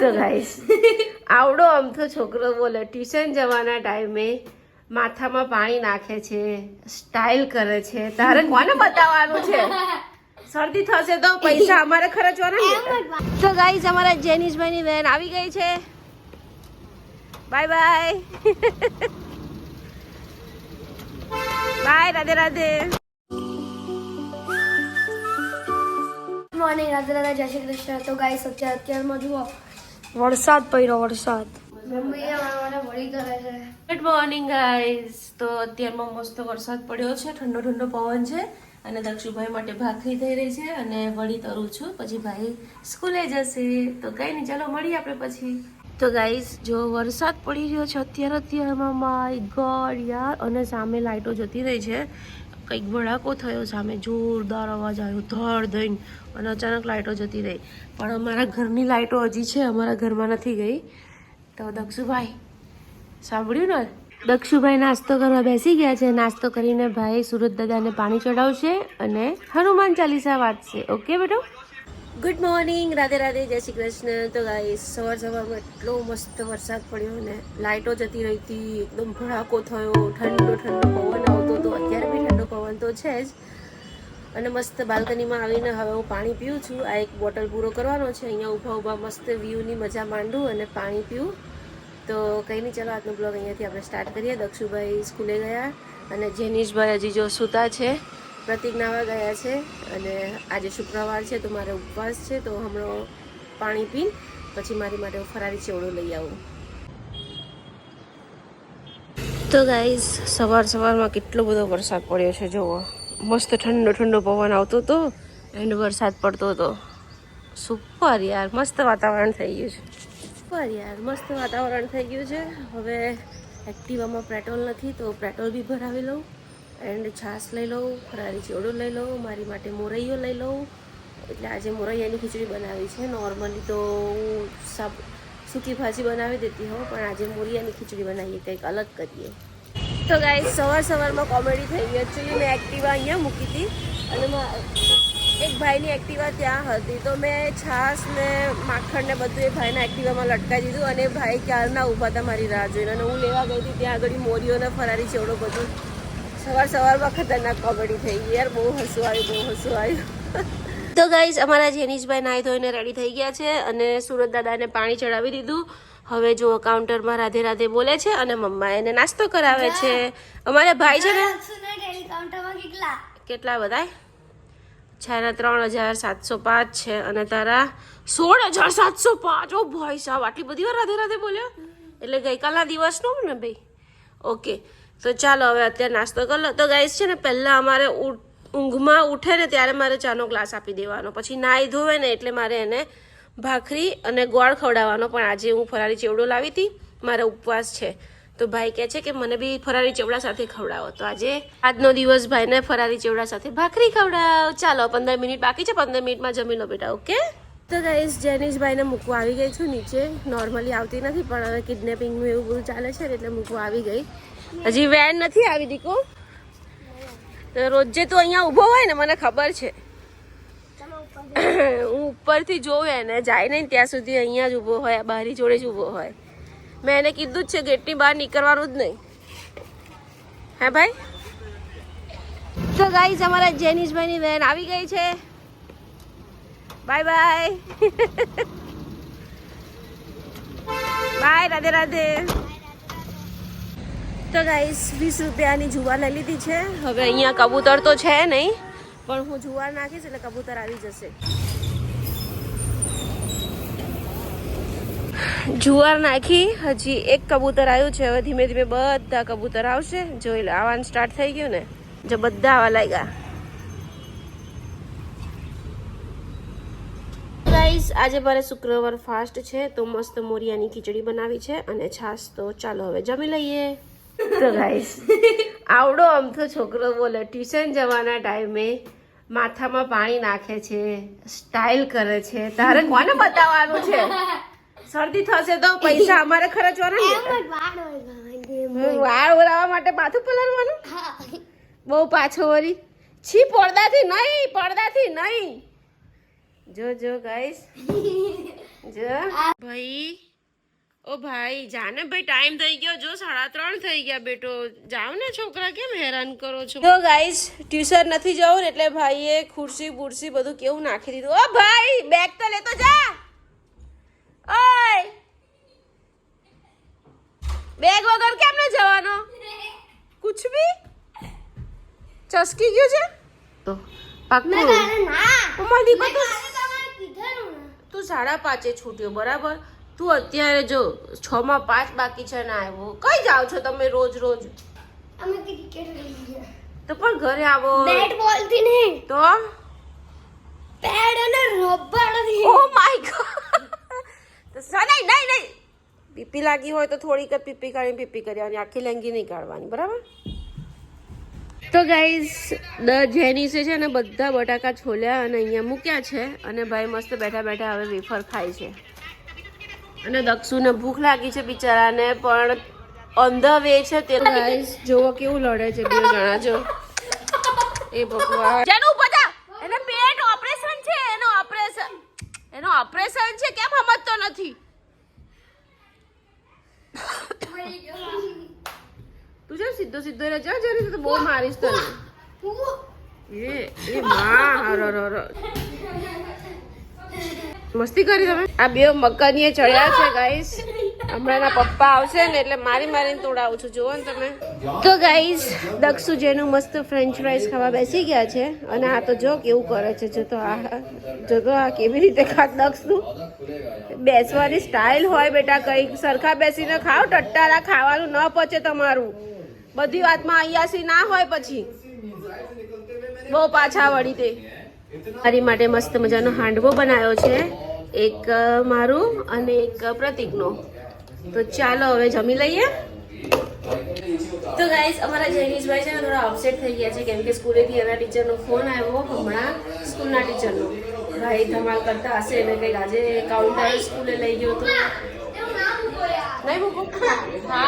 તો ગાઈસ આવડો અમથો છોકરો બોલે ટ્યુશન જવાના ટાઈમે માથામાં પાણી નાખે છે સ્ટાઇલ કરે છે. તારે કોને બતાવવાનું છે? શરદી થશે તો પૈસા અમારે ખર્ચવાના તો ગાઈસ અમારા જેનિશભાઈની બહેન આવી ગઈ છે. Bye bye bye Radhe Radhe. Morning Radhe Radhe જય શ્રી કૃષ્ણ. તો ગાઈસ અત્યારે અત્યારમાં જુઓ વરસાદ પડ્યો વરસાદ. ગુડ મોર્નિંગ ગાઈઝ તો અત્યારમાં મસ્ત વરસાદ પડ્યો છે ઠંડો ઠંડો પવન છે અને દક્ષુભાઈ માટે ભાખરી થઈ રહી છે અને વળી તરું છું પછી ભાઈ સ્કૂલે જશે. તો કઈ નહીં ચાલો મળીએ આપણે પછી. તો ગાઈઝ જો વરસાદ પડી રહ્યો છે અત્યારે અત્યારમાં માય ગોડ યાર. અને સામે લાઈટો જતી રહી છે. કંઈક ભડાકો થયો સામે, જોરદાર અવાજ આવ્યો, ધડ દઈને અને અચાનક લાઇટો જતી રહી. પણ અમારા ઘરની લાઇટો હજી છે, અમારા ઘરમાં નથી ગઈ. તો દક્ષુભાઈ, સાંભળ્યું ને? દક્ષુભાઈ નાસ્તો કરવા બેસી ગયા છે. નાસ્તો કરીને ભાઈ સુરત દાદાને પાણી ચડાવશે અને હનુમાન ચાલીસા વાંચશે. ઓકે બેટો? Good morning Radhe Radhe. જય શ્રી કૃષ્ણ. તો ગાઈ સવાર સવારમાં એટલો મસ્ત વરસાદ પડ્યો ને લાઇટો જતી રહી હતી, એકદમ ભડાકો થયો, ઠંડો ઠંડો પવન આવતો હતો. અત્યારે તો છે જ. અને મસ્ત બાલ્કનીમાં આવીને હવે હું પાણી પીઉં છું. આ એક બોટલ પૂરો કરવાનો છે. અહીંયા ઊભા ઊભા મસ્ત વ્યૂની મજા માંડું અને પાણી પીવું તો કંઈ નહીં, ચાલો આજનો બ્લોગ અહીંયાથી આપણે સ્ટાર્ટ કરીએ. દક્ષુભાઈ સ્કૂલે ગયા અને જેનીશભાઈ હજી જો સૂતા છે. પ્રતિક નાવા ગયા છે અને આજે શુક્રવાર છે તો મારે ઉપવાસ છે. તો હમણાં પાણી પીને પછી મારી માટે હું ફરારી ચેવડો લઈ આવું. તો ગાઈઝ સવાર સવારમાં કેટલો બધો વરસાદ પડ્યો છે, જુઓ. મસ્ત ઠંડો ઠંડો પવન આવતો હતો એન્ડ વરસાદ પડતો હતો. સુપર યાર, મસ્ત વાતાવરણ થઈ ગયું છે. સુપર યાર, મસ્ત વાતાવરણ થઈ ગયું છે. હવે એક્ટિવામાં પેટ્રોલ નથી, તો પેટ્રોલ બી ભરાવી લઉં એન્ડ છાશ લઈ લઉં ફરારી ચેવડો લઈ લઉં, મારી માટે મોરૈયો લઈ લઉં. એટલે આજે મોરૈયાની ખીચડી બનાવી છે. નોર્મલી તો હું સાબ સૂકી ભાજી બનાવી દેતી હોઉં, પણ આજે મોરિયાની ખીચડી બનાવીએ, કંઈક અલગ કરીએ. તો ગાઈ સવાર સવારમાં કોમેડી થઈ ગઈ એકચ્યુઅલી મેં એક્ટિવા અહીંયા મૂકી હતી. અને એક ભાઈની એક્ટિવા ત્યાં હતી. તો મેં છાશ ને માખણ ને બધું એ ભાઈના એક્ટિવામાં લટકાવી દીધું અને ભાઈ ભાઈ ક્યારના ઊભા હતા મારી રાહ જોઈને. અને હું લેવા ગઈ હતી, ત્યાં આગળ મોરીઓ ને ફરારી, ચેવડો બધું. સવાર સવારમાં ખતરનાક કોમેડી થઈ ગઈ. યાર, બહુ હસવું આવ્યું, બહુ હસવું આવ્યું. તો ગાઈઝ અમારા જેનીશભાઈ નાહી ધોઈને રેડી થઈ ગયા છે અને સુરત દાદાને પાણી ચડાવી દીધું. હવે જો કાઉન્ટરમાં રાધે રાધે બોલે છે અને મમ્મા એને નાસ્તો કરાવે છે. અમારા ભાઈ છે ને? કેટલા? કેટલા બધા છે ને ત્રણ હજાર સાતસો પાંચ છે અને તારા સોળ હજાર સાતસો પાંચ. ઓ ભાઈ સાહેબ આટલી બધી વાર રાધે રાધે બોલ્યો? એટલે ગઈકાલના દિવસનું ને ભાઈ? ઓકે તો ચાલો હવે અત્યારે નાસ્તો કરી લો. તો ગાઈઝ છે ને પહેલાં અમારે ઉ- ઊંઘમાં ઉઠે ને ત્યારે મારે ચાનો ગ્લાસ આપી દેવાનો. પછી નાહી ધોવે ને એટલે મારે એને ભાખરી અને ગોળ ખવડાવવાનો. પણ આજે હું ફરારી ચેવડો લાવી હતી. મારા ઉપવાસ છે. તો ભાઈ કહે છે કે મને બી ફરારી ચેવડા સાથે ખવડાવો. તો આજે આજનો દિવસ ભાઈને ફરારી ચેવડા સાથે ભાખરી ખવડાવ. ચાલો, પંદર મિનિટ બાકી છે. પંદર મિનિટમાં જમી લો બેટા, ઓકે? તો ગાઈસ જેનિશભાઈને મૂકવા આવી ગઈ છું નીચે. નોર્મલી આવતી નથી, પણ હવે કિડનેપિંગનું એવું બધું ચાલે છે એટલે મૂકવા આવી ગઈ. હજી વેન નથી આવી દીકો તો રોજે તો અહીંયા ઊભો હોય ને, મને ખબર છે. હું ઉપરથી જોઉં એને, જાય નહીં ત્યાં સુધી અહીંયા જ ઊભો હોય બારી જોડે જ ઊભો હોય. મેં એને કીધું જ છે, ગેટની બહાર નીકળવાનું જ નહીં. હે ભાઈ? તો ગાઈઝ અમારા જેનિશભાઈની બેન આવી ગઈ છે. Bye bye bye Radhe Radhe. તો ગાઈસ વીસ રૂપિયાની જુવાર લઈ લીધી છે. હવે અહીંયા કબૂતર તો છે નહીં પણ હું જુવાર નાખીશ એટલે કબૂતર આવી જશે. જુવાર નાખી હજી એક કબૂતર આવ્યું છે. હવે ધીમે ધીમે બધા કબૂતર આવશે. જોઈ લો આવવાનું સ્ટાર્ટ થઈ ગયું ને. જો બધા આવા લાગ્યા. ગાઈસ આજે મારે શુક્રવાર ફાસ્ટ છે તો મસ્ત મોરિયાની ખીચડી બનાવી છે અને છાશ તો ચાલો હવે જમી લઈએ. તો ગાઈસ આવડો અમથો છોકરો બોલે ટ્યુશન જવાના ટાઈમે માથામાં પાણી નાખે છે સ્ટાઇલ કરે છે. તારે કોને બતાવવાનું છે? શરદી થશે તો પૈસા અમારે ખર્ચવાના વાળ ઓરાવા માટે માથું પલાળવાનું બહુ પાછો વળી. છી પડદાથી નહીં પડદાથી નહીં. જો જો ગાઈસ ભાઈ ઓ ભાઈ જાને ભાઈ ટાઈમ થઈ ગયો. જો સાડા ત્રણ થઈ ગયા બેટો. જાઓ ને છોકરા કેમ હેરાન કરો છો? તો ગાઈસ ટ્યુશન નથી જવું એટલે ભાઈએ ખુરશી બુરશી બધું કેવું નાખી દીધું. ઓ ભાઈ બેગ તો લેતો જા. ઓય. બેગ વગર કેમ ન જવાનો? કુછ બી ચસકી ગયું છે? તો દીકરો તું તું સાડા પાંચે છૂટ્યો બરાબર? તું અત્યારે જો છ માં પાંચ બાકી છે ને આવ્યો કઈ જાવ છો તમે રોજ રોજ? અમે ક્રિકેટ રમીએ તો પણ ઘરે આવો. બેટ બોલથી નહીં. તો? પેડ અને રબરથી. ઓ માય ગોડ તો સનાઈ નહીં નહીં પીપી લાગી હોય તો થોડીક જ પીપી કાઢીને પીપી કરવાની આખી લેંગી નહીં કાઢવાની બરાબર? તો ગાઈઝ દ જેનીસે છે ને બધા બટાકા છોલ્યા અને અહીંયા મૂક્યા છે અને ભાઈ મસ્ત બેઠા બેઠા હવે વેફર ખાય છે. અને દક્ષુને ભૂખ લાગી છે બિચારાને પણ ઓન ધ વે છે તે ગાઈસ જોવો કેવું લડે છે બે જણા જો. એ ભગવાન. જાનું ઊભા એને પેટ ઓપરેશન છે એનો ઓપરેશન એનો ઓપરેશન છે કેમ સમજતો નથી? તું જેમ સીધો સીધો રહે જા જરી તો બહુ મારીશ તને. એ એ માં હર હર હર. મસ્તી કરી તમે? આ બે મકાનીએ ચડ્યા છે ગાઈસ હમણાં પપ્પા આવશે ને એટલે મારી મારીને તોડાવું છું. જુઓ ને તમે. તો ગાઈસ દક્ષુ જેનું મસ્ત ફ્રેન્ચ ફ્રાઈઝ ખાવા બેસી ગયા છે. અને આ તો જો કેવું કરે છે. જો તો આ, જો તો આ કેવી રીતે ખા દક્ષનું બેસવાની સ્ટાઇલ હોય બેટા, કંઈક સરખા બેસીને ખાઓ, ટટ્ટારા ખાવાનું ન પચે તમારું. બધી વાતમાં અયાસી ના હોય પછી. બહુ પાછા વળી તે. મારી માટે મસ્ત મજાનો હાંડવો બનાવ્યો છે. એક મારું અને એક પ્રતિકનો. તો ચાલો હવે જમી લઈએ. તો ગાઈસ અમારા જૈનિશભાઈ છે ને થોડા અપસેટ થઈ ગયા છે કેમ કે સ્કૂલેથી એના ટીચરનો ફોન આવ્યો હમણાં સ્કૂલના ટીચરનો. ભાઈ ધમાલ કરતા હશે એને કંઈક આજે કાઉન્ટર સ્કૂલે લઈ ગયો તો. નહીં મૂકું.